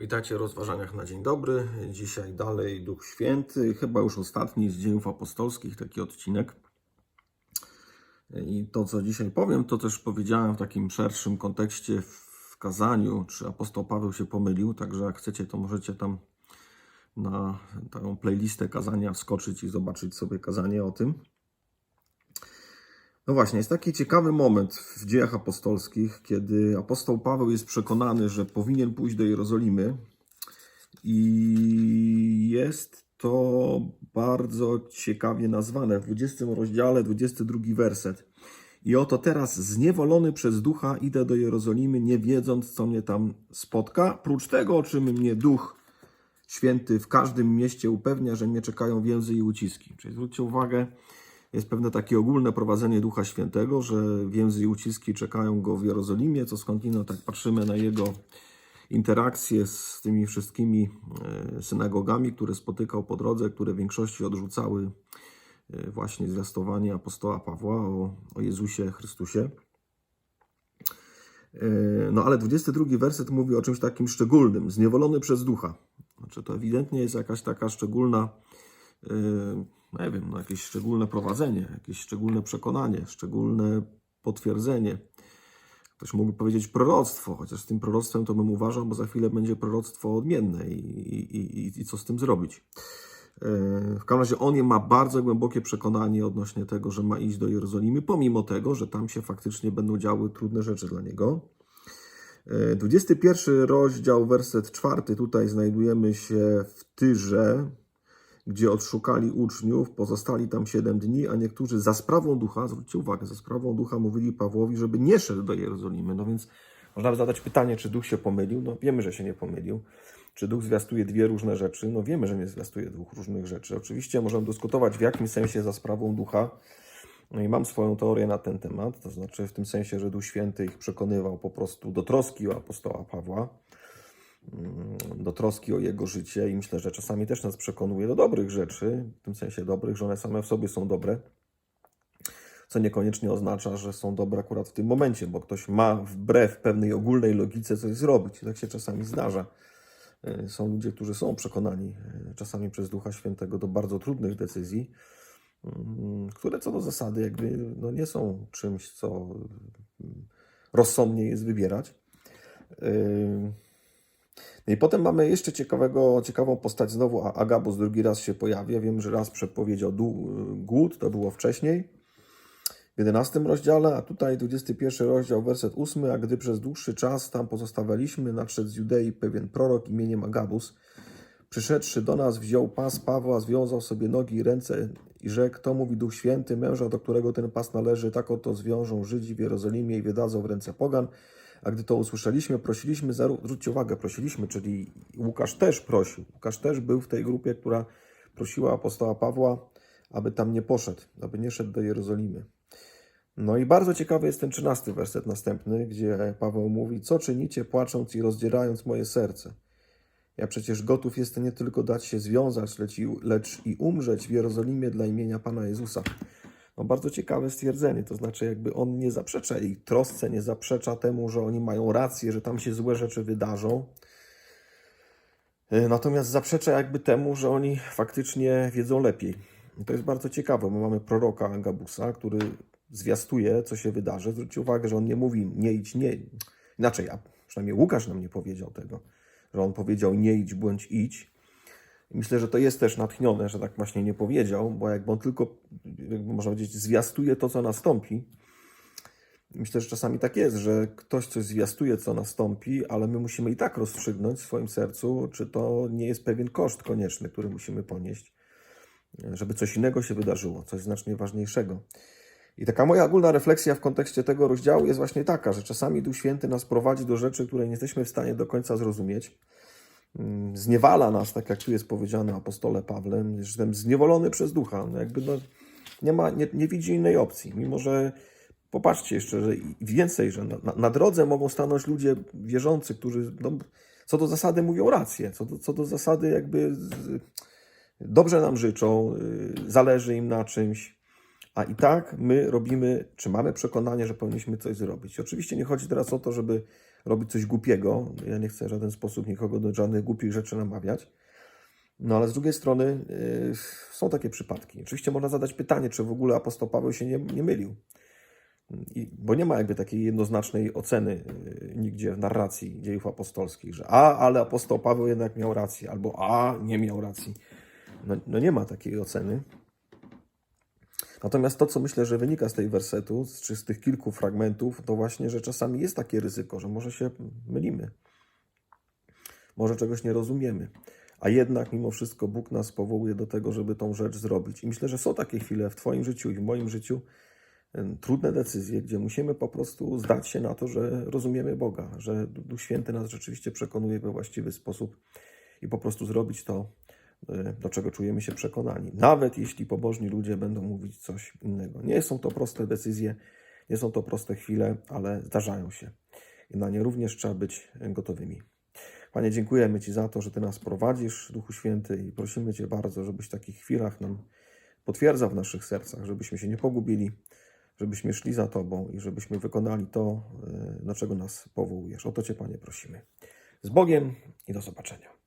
Witajcie w rozważaniach na dzień dobry. Dzisiaj dalej Duch Święty, chyba już ostatni z dziejów apostolskich, taki odcinek. I to, co dzisiaj powiem, to też powiedziałem w takim szerszym kontekście w kazaniu, czy apostoł Paweł się pomylił, także jak chcecie, to możecie tam na taką playlistę kazania wskoczyć i zobaczyć sobie kazanie o tym. No właśnie, jest taki ciekawy moment w dziejach apostolskich, kiedy apostoł Paweł jest przekonany, że powinien pójść do Jerozolimy i jest to bardzo ciekawie nazwane w 20 rozdziale, 22 werset. I oto teraz zniewolony przez ducha idę do Jerozolimy, nie wiedząc, co mnie tam spotka. Prócz tego, o czym mnie duch święty w każdym mieście upewnia, że mnie czekają więzy i uciski. Czyli zwróćcie uwagę, jest pewne takie ogólne prowadzenie Ducha Świętego, że więzy i uciski czekają go w Jerozolimie, co skądinąd tak patrzymy na jego interakcje z tymi wszystkimi e, synagogami, które spotykał po drodze, które w większości odrzucały e, właśnie zwiastowanie apostoła Pawła o, o Jezusie Chrystusie. E, No ale 22 werset mówi o czymś takim szczególnym, zniewolony przez ducha. Znaczy to ewidentnie jest jakaś taka szczególna, nie wiem, no jakieś szczególne prowadzenie, jakieś szczególne przekonanie, szczególne potwierdzenie. Ktoś mógłby powiedzieć proroctwo, chociaż z tym proroctwem to bym uważał, bo za chwilę będzie proroctwo odmienne i, i, i, i co z tym zrobić. E, W każdym razie on ma bardzo głębokie przekonanie odnośnie tego, że ma iść do Jerozolimy, pomimo tego, że tam się faktycznie będą działy trudne rzeczy dla niego. E, 21 rozdział, werset 4. Tutaj znajdujemy się w Tyrze, gdzie odszukali uczniów, pozostali tam 7 dni, a niektórzy za sprawą ducha, zwróćcie uwagę, za sprawą ducha mówili Pawłowi, żeby nie szedł do Jerozolimy. No więc można by zadać pytanie, czy duch się pomylił? No wiemy, że się nie pomylił. Czy duch zwiastuje dwie różne rzeczy? No wiemy, że nie zwiastuje dwóch różnych rzeczy. Oczywiście możemy dyskutować w jakim sensie za sprawą ducha. No i mam swoją teorię na ten temat, to znaczy w tym sensie, że Duch Święty ich przekonywał po prostu do troski o apostoła Pawła, do troski o jego życie i myślę, że czasami też nas przekonuje do dobrych rzeczy, w tym sensie dobrych, że one same w sobie są dobre, co niekoniecznie oznacza, że są dobre akurat w tym momencie, bo ktoś ma wbrew pewnej ogólnej logice coś zrobić. Tak się czasami zdarza. Y, Są ludzie, którzy są przekonani y, czasami przez Ducha Świętego do bardzo trudnych decyzji, mm, które co do zasady jakby no nie są czymś, co mm, rozsądnie jest wybierać. I potem mamy jeszcze ciekawego, ciekawą postać znowu, a Agabus drugi raz się pojawia. Wiem, że raz przepowiedział głód, to było wcześniej, w 11 rozdziale, a tutaj 21 rozdział, werset 8, a gdy przez dłuższy czas tam pozostawaliśmy, nadszedł z Judei pewien prorok imieniem Agabus, Przyszedłszy do nas, wziął pas Pawła, związał sobie nogi i ręce i rzekł, to mówi Duch Święty, męża, do którego ten pas należy, tak oto zwiążą Żydzi w Jerozolimie i wydadzą w ręce pogan. A gdy to usłyszeliśmy, prosiliśmy, zwróćcie uwagę, prosiliśmy, czyli Łukasz też prosił. Łukasz też był w tej grupie, która prosiła apostoła Pawła, aby tam nie poszedł, aby nie szedł do Jerozolimy. No i bardzo ciekawy jest ten trzynasty werset następny, gdzie Paweł mówi, co czynicie płacząc i rozdzierając moje serce? Ja przecież gotów jestem nie tylko dać się związać, lecz i, lecz i umrzeć w Jerozolimie dla imienia Pana Jezusa. No bardzo ciekawe stwierdzenie, to znaczy jakby on nie zaprzecza ich trosce, nie zaprzecza temu, że oni mają rację, że tam się złe rzeczy wydarzą. E, Natomiast zaprzecza jakby temu, że oni faktycznie wiedzą lepiej. I to jest bardzo ciekawe, bo mamy proroka Gabusa, który zwiastuje, co się wydarzy. Zwróćcie uwagę, że on nie mówi nie idź, nie. Inaczej, a przynajmniej Łukasz nam nie powiedział tego że on powiedział nie idź bądź idź. Myślę, że to jest też natchnione, że tak właśnie nie powiedział, bo jakby on tylko, jakby można powiedzieć, zwiastuje to, co nastąpi. Myślę, że czasami tak jest, że ktoś coś zwiastuje, co nastąpi, ale my musimy i tak rozstrzygnąć w swoim sercu, czy to nie jest pewien koszt konieczny, który musimy ponieść, żeby coś innego się wydarzyło, coś znacznie ważniejszego. I taka moja ogólna refleksja w kontekście tego rozdziału jest właśnie taka, że czasami Duch Święty nas prowadzi do rzeczy, które nie jesteśmy w stanie do końca zrozumieć. Mm, Zniewala nas, tak jak tu jest powiedziane apostole Pawle, że jestem zniewolony przez Ducha. No jakby no, nie, ma, nie, nie widzi innej opcji. Mimo, że popatrzcie jeszcze, że więcej, że na, na, drodze mogą stanąć ludzie wierzący, którzy no, co do zasady mówią rację, co do, co do zasady jakby dobrze nam życzą, y, zależy im na czymś, a i tak my robimy, czy mamy przekonanie, że powinniśmy coś zrobić. Oczywiście nie chodzi teraz o to, żeby robić coś głupiego. Ja nie chcę w żaden sposób nikogo do żadnych głupich rzeczy namawiać. No ale z drugiej strony y, są takie przypadki. Oczywiście można zadać pytanie, czy w ogóle apostoł Paweł się nie, nie mylił. I, bo nie ma jakby takiej jednoznacznej oceny y, nigdzie w narracji dziejów apostolskich, że a, ale apostoł Paweł jednak miał rację, albo a, nie miał racji. No, no nie ma takiej oceny. Natomiast to, co myślę, że wynika z tej wersetu, czy z tych kilku fragmentów, to właśnie, że czasami jest takie ryzyko, że może się mylimy. Może czegoś nie rozumiemy. A jednak mimo wszystko Bóg nas powołuje do tego, żeby tą rzecz zrobić. I myślę, że są takie chwile w Twoim życiu i w moim życiu, trudne decyzje, gdzie musimy po prostu zdać się na to, że rozumiemy Boga, że Duch Święty nas rzeczywiście przekonuje we właściwy sposób i po prostu zrobić to, do czego czujemy się przekonani. Nawet jeśli pobożni ludzie będą mówić coś innego. Nie są to proste decyzje, nie są to proste chwile, ale zdarzają się. I na nie również trzeba być gotowymi. Panie, dziękujemy Ci za to, że Ty nas prowadzisz, Duchu Święty, i prosimy Cię bardzo, żebyś w takich chwilach nam potwierdzał w naszych sercach, żebyśmy się nie pogubili, żebyśmy szli za Tobą i żebyśmy wykonali to, e, do czego nas powołujesz. O to Cię, Panie, prosimy. Z Bogiem i do zobaczenia.